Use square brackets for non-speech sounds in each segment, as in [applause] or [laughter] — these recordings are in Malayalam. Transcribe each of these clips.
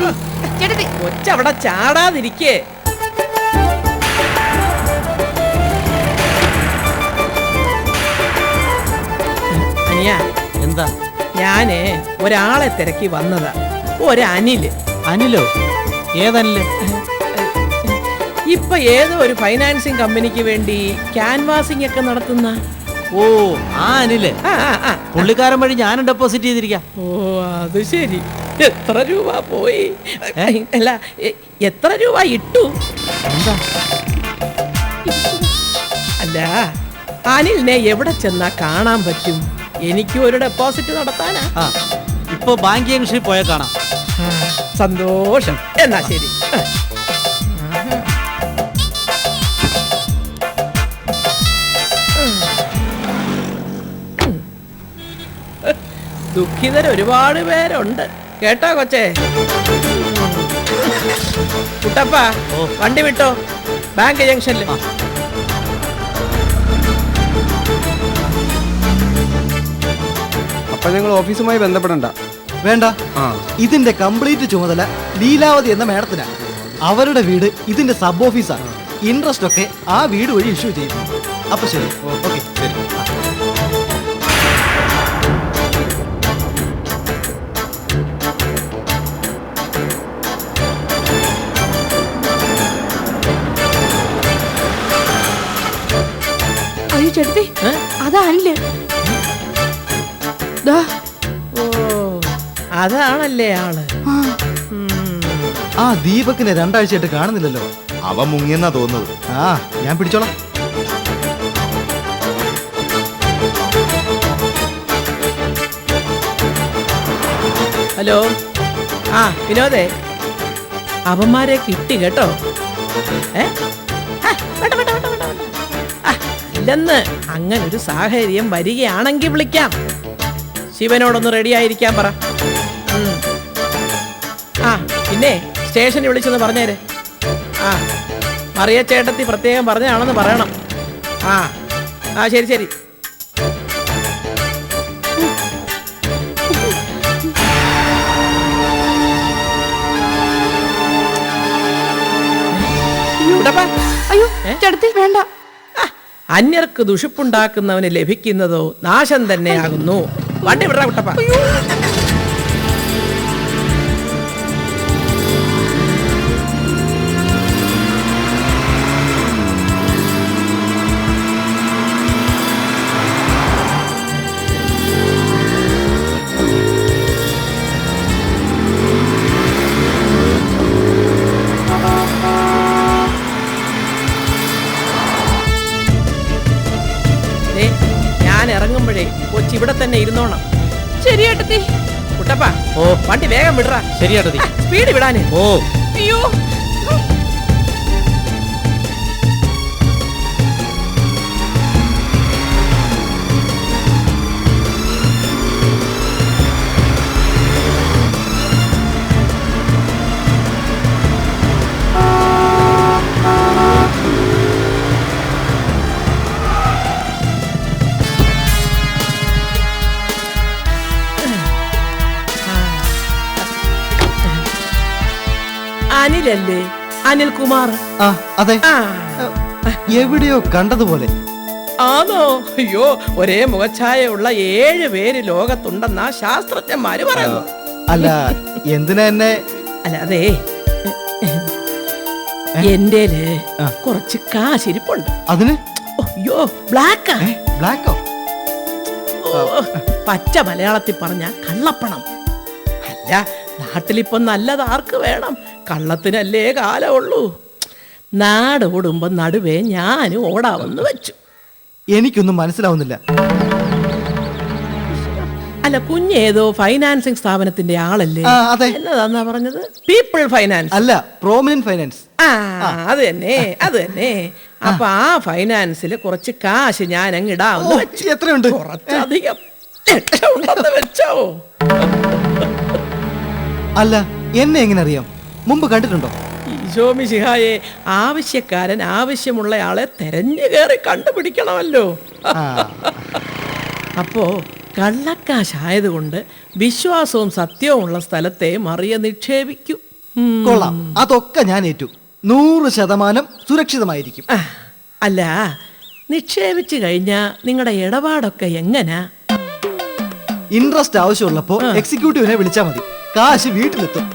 ചേട്ടത്തി ചേട്ടത്തി. കൊച്ചവിടെ ചാടാതിരിക്കേ. അനിയ എന്താ? ഞാൻ ഒരാളെ തിരക്കി വന്നതാ. ഒരനിൽ. അനിലോ? ഏതനിൽ? ഇപ്പൊ ഏതോ ഒരു ഫൈനാൻസിങ് കമ്പനിക്ക് വേണ്ടി ക്യാൻവാസിംഗ് ഒക്കെ നടത്തുന്ന. ഓ ആ അനിൽ. പുള്ളിക്കാരൻ വഴി ഞാനും ഡെപ്പോസിറ്റ് ചെയ്തിരിക്കാം. ഓ അത് ശരി. എത്ര രൂപ പോയി? അല്ല എത്ര രൂപ ഇട്ടു? അല്ല അനിലിനെ എവിടെ ചെന്നാ കാണാൻ പറ്റും? എനിക്ക് ഒരു ഡെപ്പോസിറ്റ് നടത്താനാ. ഇപ്പൊ ബാങ്ക് ജംഗ്ഷനിൽ പോയാൽ കാണാം. സന്തോഷം. എന്നാ ശരി. ദുഃഖിതർ ഒരുപാട് പേരുണ്ട്. കേട്ടോ കൊച്ചേ? കുട്ടപ്പ വണ്ടി വിട്ടോ? ബാങ്ക് ജംഗ്ഷനിൽ. അപ്പൊ ഞങ്ങൾ ഓഫീസുമായി ബന്ധപ്പെടണ്ട. വേണ്ട. ആ. ഇതിന്റെ കംപ്ലീറ്റ് ചുമതല ലീലാവതി എന്ന മേഡത്തിനാണ് അവരുടെ വീട് ഇതിന്റെ സബ് ഓഫീസാണ് ഇൻട്രസ്റ്റ് ഒക്കെ ആ വീട് വഴി ഇഷ്യൂ ചെയ്യും. അപ്പൊ ശരി. ഓക്കെ ചേട്ടത്തി അതാണില്ല അതാണില്ലേ ആൾ. ആ ദീപക്കിനെ രണ്ടാഴ്ചയായിട്ട് കാണുന്നില്ലല്ലോ. അവ മുങ്ങിയെന്നാ തോന്നുന്നത്. ആ ഞാൻ പിടിച്ചോളാം. ഹലോ. ആ വിനോദേ. അവന്മാരെ കിട്ടി കേട്ടോ. ഏ? ഇല്ലെന്ന് അങ്ങനെ ഒരു സാഹചര്യം വരികയാണെങ്കിൽ വിളിക്കാം. ശിവനോടൊന്ന് റെഡി ആയിരിക്കാൻ പറ. ആ പിന്നെ സ്റ്റേഷനിൽ വിളിച്ചെന്ന് പറഞ്ഞേര്. ആ മറിയ ചേട്ടത്തി പ്രത്യേകം പറഞ്ഞാണെന്ന് പറയണം. ആ ആ ശരി ശരി. അയ്യോ? ചേട്ടത്തി വേണ്ട. അന്യർക്ക് ദുഷിപ്പുണ്ടാക്കുന്നവന് ലഭിക്കുന്നതോ നാശം തന്നെയാകുന്നു. വണ്ടി വിടാ കുട്ടപ്പ. ഇറങ്ങുമ്പോഴേ കൊച്ചി ഇവിടെ തന്നെ ഇരുന്നോണം. ശരിയേട്ടത്തി കുട്ടപ്പ ഓ. വണ്ടി വേഗം വിടറ. ശരിയേട്ടത്തി സ്പീഡ് വിടാന്. ഓ. അയ്യോ. അനിലല്ലേ അനിൽകുമാർ. ആ അതെ. ആ. എവിടെയോ കണ്ടതുപോലെ. ആണോ അയ്യോ ഒരേ മുഖച്ഛായയുള്ള ഏഴ് പേര് ലോകത്തുണ്ടെന്നാ ശാസ്ത്രജ്ഞന്മാര് പറയുന്നു അല്ല എന്തിനാ എന്നെ? അല്ല അതെ. എന്റെ കുറച്ച് കാശിരിപ്പുണ്ട്. അതിന്? അയ്യോ ബ്ലാക്കാ. ബ്ലാക്കോ? പച്ച മലയാളത്തിൽ പറഞ്ഞ കള്ളപ്പണം. അല്ല നാട്ടിലിപ്പം നല്ലത് ആർക്ക് വേണം? കള്ളത്തിനല്ലേ കാലമുള്ളൂ. നാട് ഓടുമ്പോ നടുവേ ഞാനും ഓടാമെന്ന് വെച്ചു. എനിക്കൊന്നും മനസ്സിലാവുന്നില്ല. അല്ല കുഞ്ഞേതോ ഫൈനാൻസിങ് സ്ഥാപനത്തിന്റെ ആളല്ലേ? ആ, അതെ. എന്നതാന്നാ പറഞ്ഞത്? പീപ്പിൾ ഫൈനാൻസ് അല്ല പ്രോമിനന്റ് ഫൈനാൻസ് ആ അത് തന്നെ അത് തന്നെ. അപ്പൊ ആ ഫൈനാൻസിൽ കുറച്ച് കാശ് ഞാൻ അങ്ങ് ഓ, എത്രയുണ്ട്? കുറച്ചധികം ലക്ഷമുണ്ടെന്ന് വെച്ചോ. അല്ല എന്നെ എങ്ങനെ അറിയാം? മുമ്പ് കണ്ടിട്ടുണ്ടോ? ഈശോമി മിശിഹായെ ആവശ്യക്കാരൻ ആവശ്യമുള്ളയാളെ തെരഞ്ഞു കയറി കണ്ടുപിടിക്കണമല്ലോ. അപ്പോ കള്ളക്കാശായതുകൊണ്ട് വിശ്വാസവും സത്യവും ഉള്ള സ്ഥലത്തെ മറിയ നിക്ഷേപിക്കൂ. കൊള്ളാം. അതൊക്കെ ഞാൻ ഏറ്റു. നൂറ് ശതമാനം സുരക്ഷിതമായിരിക്കും. അല്ല നിക്ഷേപിച്ചു കഴിഞ്ഞാ നിങ്ങളുടെ ഇടപാടൊക്കെ എങ്ങനാ? ഇൻട്രസ്റ്റ് ആവശ്യമുള്ളപ്പോ എക്സിക്യൂട്ടീവിനെ വിളിച്ചാൽ മതി. കാശ് വീട്ടിലെത്തും.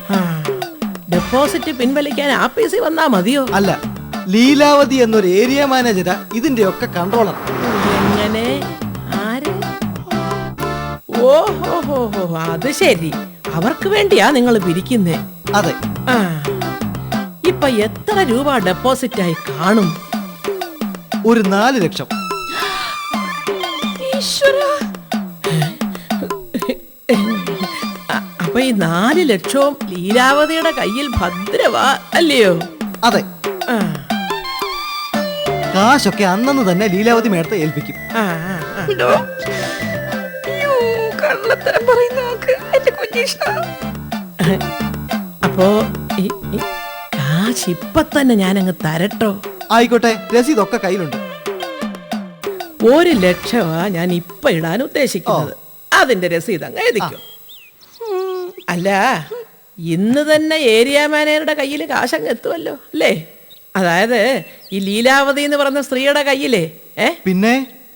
ഡെപ്പോസിറ്റ് പിൻവലിക്കാൻ ആപ്പീസി വന്നാ മതിയോ? അല്ല ലീലാവതി എന്നൊരു ഏരിയ മാനേജരാ ഇതിന്റെ ഒക്കെ കൺട്രോളർ എങ്ങനെ? ആര്? ഓ ഹോ ഹോ ഹോ അത് ശരി. അവർക്ക് വേണ്ടിയാ നിങ്ങൾ പിരിക്കുന്നേ. അതെ. ആ. ഇപ്പൊ എത്ര രൂപ ഡെപ്പോസിറ്റ് ആയി കാണും? ഒരു നാല് ലക്ഷം. അ- അപ്പൊ ഈ നാല് ലക്ഷവും ലീലാവതിയുടെ കയ്യിൽ ഭദ്രവാ അല്ലയോ? അതെ. ആ, കാശൊക്കെ അന്നു തന്നെ ലീലാവതി മേടത്തെ ഏൽപ്പിക്കും. ആ, ആ, ആ. അയ്യോ, കള്ളത്തരം പറയുന്ന നോക്ക് എന്റെ കുഞ്ഞീഷ അപ്പോ ഈ- ഈ കാശ് ഇപ്പൊ തന്നെ ഞാനങ്ങ് തരട്ടോ. ആയിക്കോട്ടെ രസീതൊക്കെ കയ്യിലുണ്ട്. ഒരു ലക്ഷമാ ഞാൻ ഇപ്പൊ ഇടാൻ ഉദ്ദേശിക്കുന്നത്. അതിന്റെ രസീത് അങ്ങ് എഴുതിക്കും. അല്ല ഇന്ന് തന്നെ ഏരിയ മാനേജറുടെ കയ്യിൽ കാശങ്ങ് എത്തുമല്ലോ അല്ലേ? അതായത് ഈ ലീലാവതി എന്ന് പറഞ്ഞ സ്ത്രീയുടെ കയ്യിലേ ഏ? പിന്നെ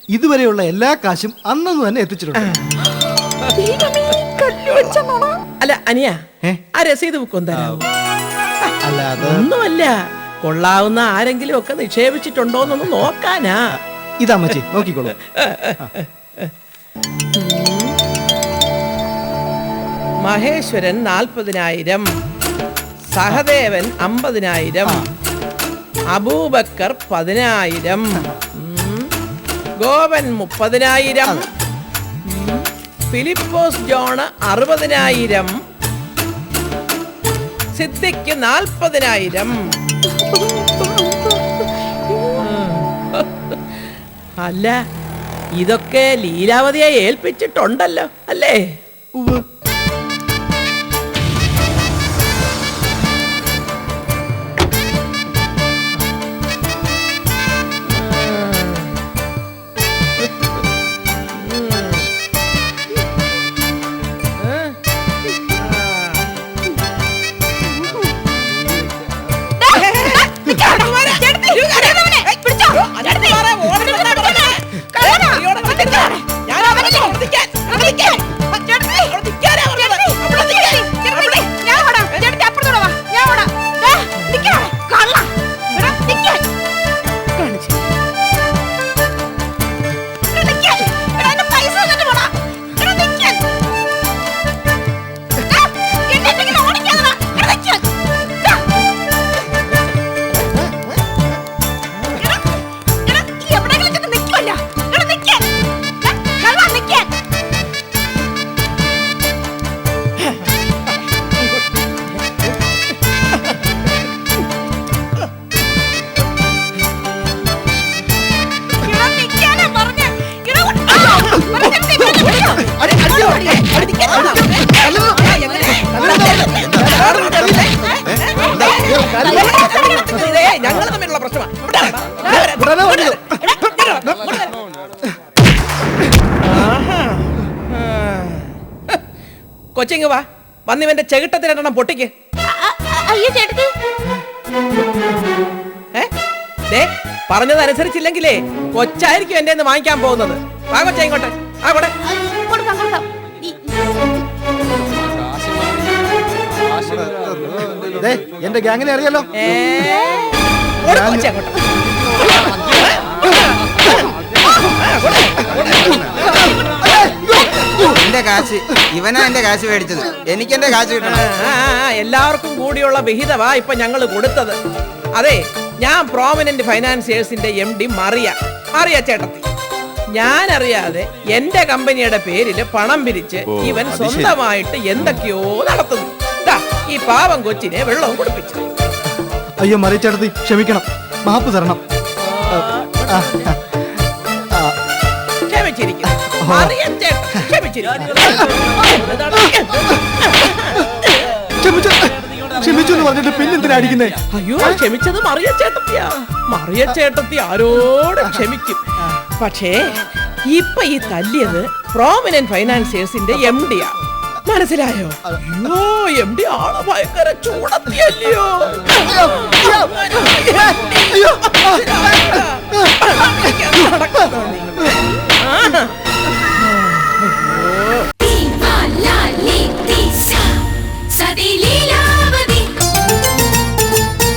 ഇതുവരെയുള്ള എല്ലാ കാശും അന്നു തന്നെ എത്തിച്ചിട്ടുണ്ട്. അല്ല അനിയ? ആ രസീത് ബുക്കും തരാമോ? ഒന്നുമല്ല കൊള്ളാവുന്ന ആരെങ്കിലും ഒക്കെ നിക്ഷേപിച്ചിട്ടുണ്ടോന്നൊന്ന് നോക്കാനാ. മച്ചി നോക്കിക്കോളൂ. മഹേശ്വരൻ നാൽപ്പതിനായിരം സഹദേവൻ അമ്പതിനായിരം അബൂബക്കർ പതിനായിരം ഗോവൻ ഗോപൻ മുപ്പതിനായിരം ഫിലിപ്പോസ് ജോണ് അറുപതിനായിരം സിദ്ധിക്ക് നാൽപ്പതിനായിരം. [laughs] അല്ല ഇതൊക്കെ ലീലാവതിയെ ഏൽപ്പിച്ചിട്ടുണ്ടല്ലോ അല്ലേ? ഞങ്ങൾ തമ്മിലുള്ള പ്രശ്നമാണ്? കൊച്ചിങ് വാ. വന്നിവന്റെ ചെകിട്ടത്തിലെണ്ണം പൊട്ടിക്ക്. അയ്യോ ചേട്ടത്തി. ഏ? ദേ പറഞ്ഞതനുസരിച്ചില്ലെങ്കിലേ കൊച്ചായിരിക്കും എന്റെ വാങ്ങിക്കാൻ പോകുന്നത്. വാ കൊച്ചാ ഇങ്ങോട്ട്. ആ കൊടെ ദേ, എന്റെ ഗ്യാങ്ങിനെ അറിയാലോ. അങ്ങോട്ട്. എന്റെ കാശ് ഇവനാ എന്റെ കാശ് മേടിച്ചത്. എനിക്ക് എന്റെ കാശ് ആ, കിട്ടണം. ആ, ആ, എല്ലാവർക്കും കൂടിയുള്ള വിഹിതമാ ഇപ്പൊ ഞങ്ങൾ കൊടുത്തത്. അതെ ഞാൻ പ്രോമിനന്റ് ഫൈനാൻസിയേഴ്സിന്റെ എം ഡി മറിയ. മറിയ ചേട്ടത്തി. ഞാൻ അറിയാതെ എന്റെ കമ്പനിയുടെ പേരിൽ പണം പിരിച്ച് ഇവൻ സ്വന്തമായിട്ട് എന്തൊക്കെയോ നടത്തുന്നു. ഈ പാവം കൊച്ചിനെ വെള്ളവും കുടിപ്പിച്ചു. അയ്യോ മറിച്ചെടുത്ത് ക്ഷമിക്കണം. മാപ്പ് തരണം. ക്ഷമിച്ചിരിക്കും ആ, ക്ഷമിച്ചു പറഞ്ഞിട്ട് പിന്നെന്തിനാ അടിക്കുന്നേ അയ്യോ ക്ഷമിച്ചത് മറിയ ചേട്ടത്തിയാ മറിയ ചേട്ടത്തി ആരോട് ക്ഷമിക്കും പക്ഷേ ഇപ്പൊ ഈ തല്ലിയത് പ്രോമിനന്റ് ഫൈനാൻസിയേഴ്സിന്റെ എം ഡിയാ മനസ്സിലായോ അയ്യോ എം ഡി ആൾ ഭയങ്കര ചൂടത്തിയല്ലയോ നടക്കുന്നു